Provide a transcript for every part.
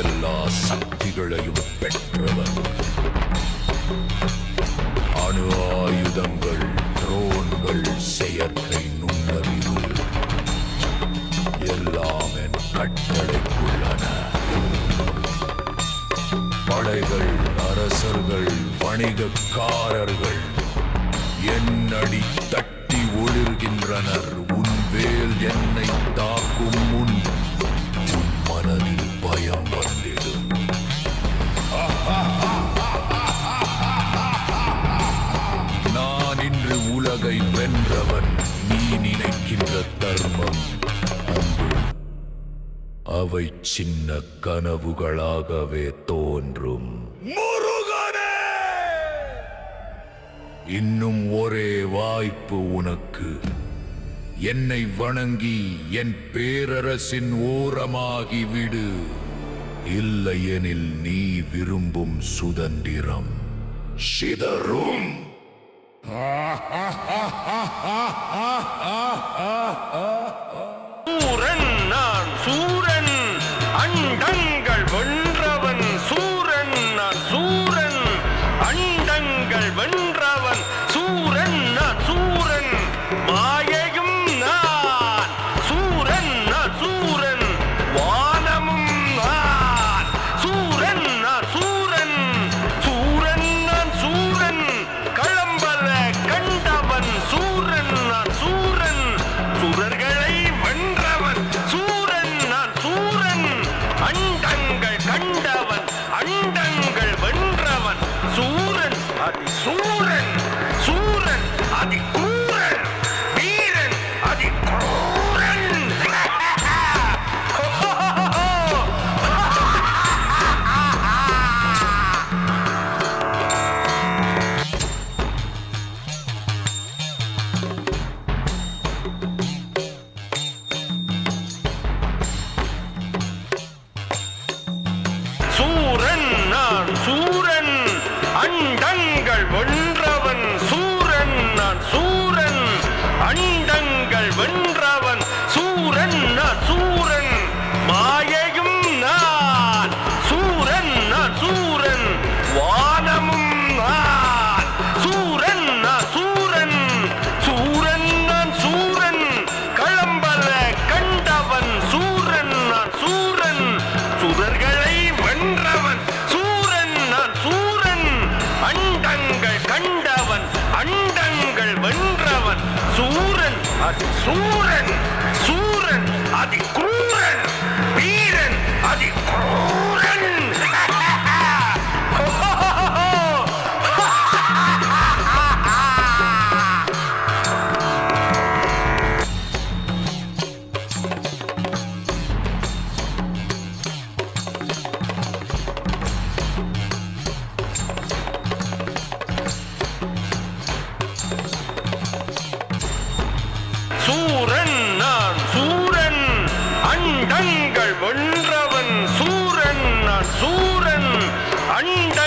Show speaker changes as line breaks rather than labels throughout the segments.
எல்லா சக்திகளையும் பெற்றவர் அணு ஆயுதங்கள் ட்ரோன்கள் செயற்கை நுண்ணறிவு எல்லாம் என் கட்டளைக்குள்ளன படைகள் அரசர்கள் வணிகக்காரர்கள் என்னடி தட்டி ஒளிர்கின்றனர் உன் வேல் என்னை தாக்கும் முன் மனதில் நான் இன்று உலகை வென்றவன் நீ நினைக்கின்ற தர்மம் அவை சின்ன கனவுகளாகவே தோன்றும். இன்னும் ஒரே வாய்ப்பு உனக்கு. என்னை வணங்கி என் பேரரசின் ஓரமாகிவிடு இல்லையெனில் நீ விரும்பும் சுதந்திரம். சிதறும்.
சூரன் நான் சூரன் அண்டங்கள் வெள்ள そ理想 சூரன்.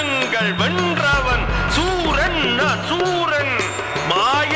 எண்ணங்கள் வென்றவன். சூரன் சூரன் மாய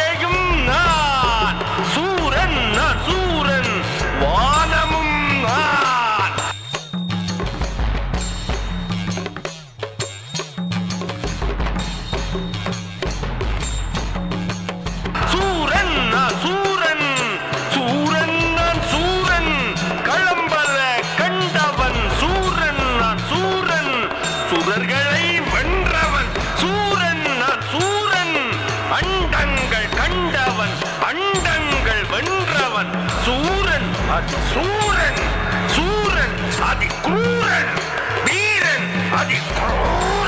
அதி சூரன் சூரன் அதி
குரூரன் வீரன் அதி குரூரன்.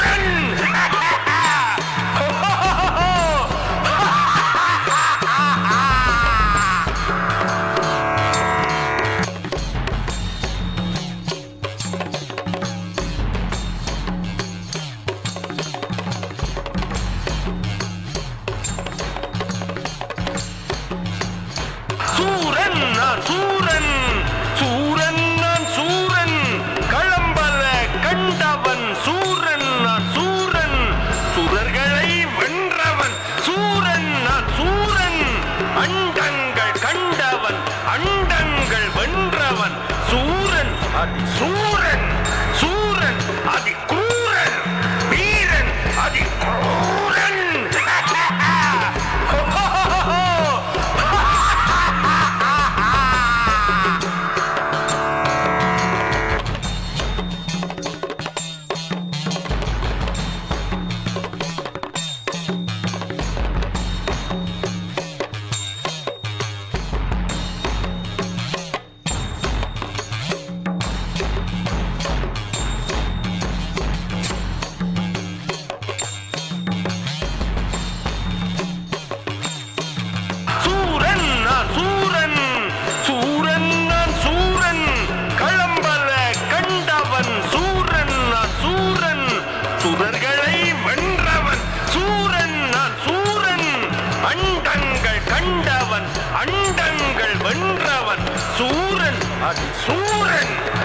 소렌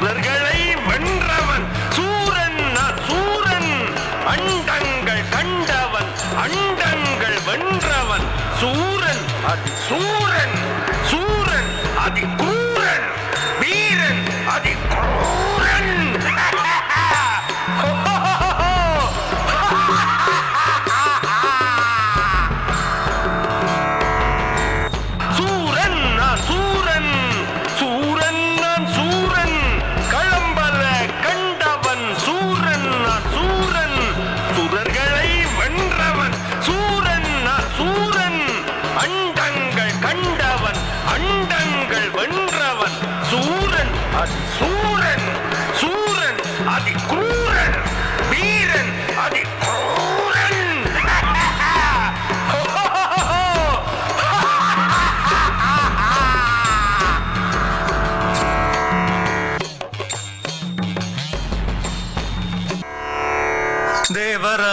Çocuklar gel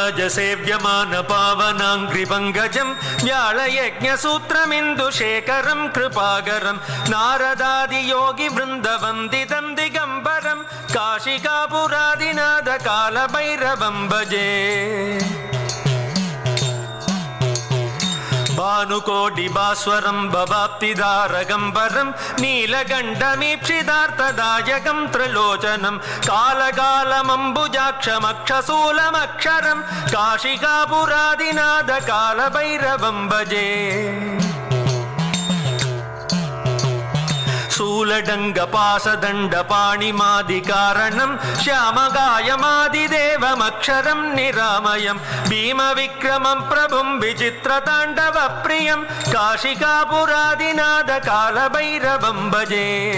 ராஜசேவ்யமான பாவனாங்கிரிபங்கஜம் ஞாழயஜசூத்திரமிந்துசேகரம் கிருபாகரம் நாரதாதி யோகி விருந்தவந்திதம் திகம்பரம் காஷிகாபுராதிநாத காலபைரவம் பஜே. भानुकोटिभास्वरं भवाप्तिदारकं वरं नीलकण्ठमीप्सिदार्थदायकं त्रिलोचनं कालकालमम्बुजाक्षमक्षशूलमक्षरं काशिकापुरादिनाथकालभैरवं भजे शूलडङ्गपाशदण्डपाणिमादिकारणं श्यामगायमादिदेव అక్షరం నిరామయం. భీమ విక్రమం ప్రభుం విచిత్ర తాండవ ప్రియం. కాశికాపురాదినాథ కాలభైరవం భజే.